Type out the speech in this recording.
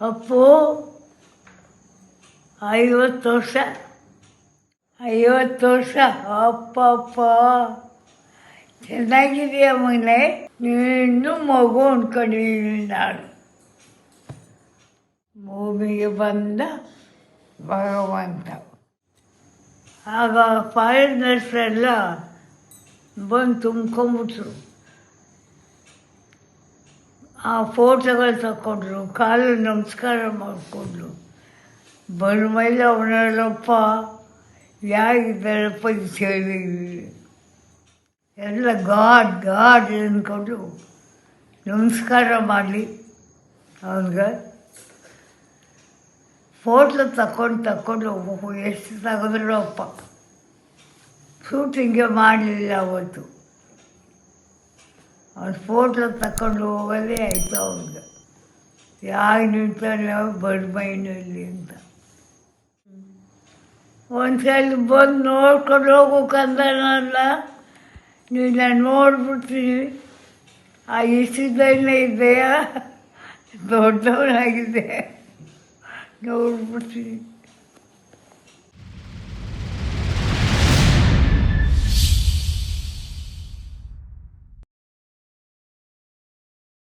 ಅಪ್ಪು, ಐವತ್ತು ವರ್ಷ. ಐವತ್ತು ವರ್ಷ. ಅಪ್ಪ ಅಪ್ಪ ಚೆನ್ನಾಗಿದೆಯ ಮನೆ ನೀನು ಮಗು ಅಂದ್ಕೊಂಡಿದ್ದೀನಿ ನಾನು. ಭೂಮಿಗೆ ಬಂದ ಭಗವಂತ. ಆಗ ಫಾರಿನರ್ಸ್ ಎಲ್ಲ ಬಂದು ತುಂಬ್ಕೊಂಬಿಟ್ರು ಆ ಫೋಟೋಗಳು ತಗೊಂಡ್ರು, ಕಾಲು ನಮಸ್ಕಾರ ಮಾಡಿಕೊಂಡ್ರು. ಬಂದ ಮೇಲೆ ಅವನಲ್ಲಪ್ಪ ಯಾರಿದ್ದಾರಪ್ಪ ಇದು ಹೇಳಿದ್ವಿ ಎಲ್ಲ ಗಾಡ್ ಗಾಡ್ ಅಂದ್ಕೊಂಡು ನಮಸ್ಕಾರ ಮಾಡಲಿ ಅವನಿಗೆ. ಫೋಟೋ ತಗೊಂಡು ತಗೊಂಡು ಎಷ್ಟು ತೆಗೆದ್ರು ಅಪ್ಪ. ಶೂಟಿಂಗೇ ಮಾಡಲಿಲ್ಲ ಅವತ್ತು. ಅವ್ನು ಫೋಟೋ ತಗೊಂಡು ಹೋಗೋದೇ ಆಯಿತು ಅವ್ನಿಗೆ. ಯಾರು ಮೈನು ಬಡ್ಮೈನಲ್ಲಿ ಅಂತ. ಒಂದ್ಸಲ ಬಂದು ನೋಡ್ಕೊಂಡು ಹೋಗ್ಬೇಕಂದನಲ್ಲ ನೀನು ನೋಡ್ಬಿಡ್ತೀನಿ. ಆ ಇಷ್ಟದಲ್ಲೇ ಇದೆಯಾ? ದೊಡ್ಡವನಾಗಿದೆ ನೋಡ್ಬಿಡ್ತೀನಿ.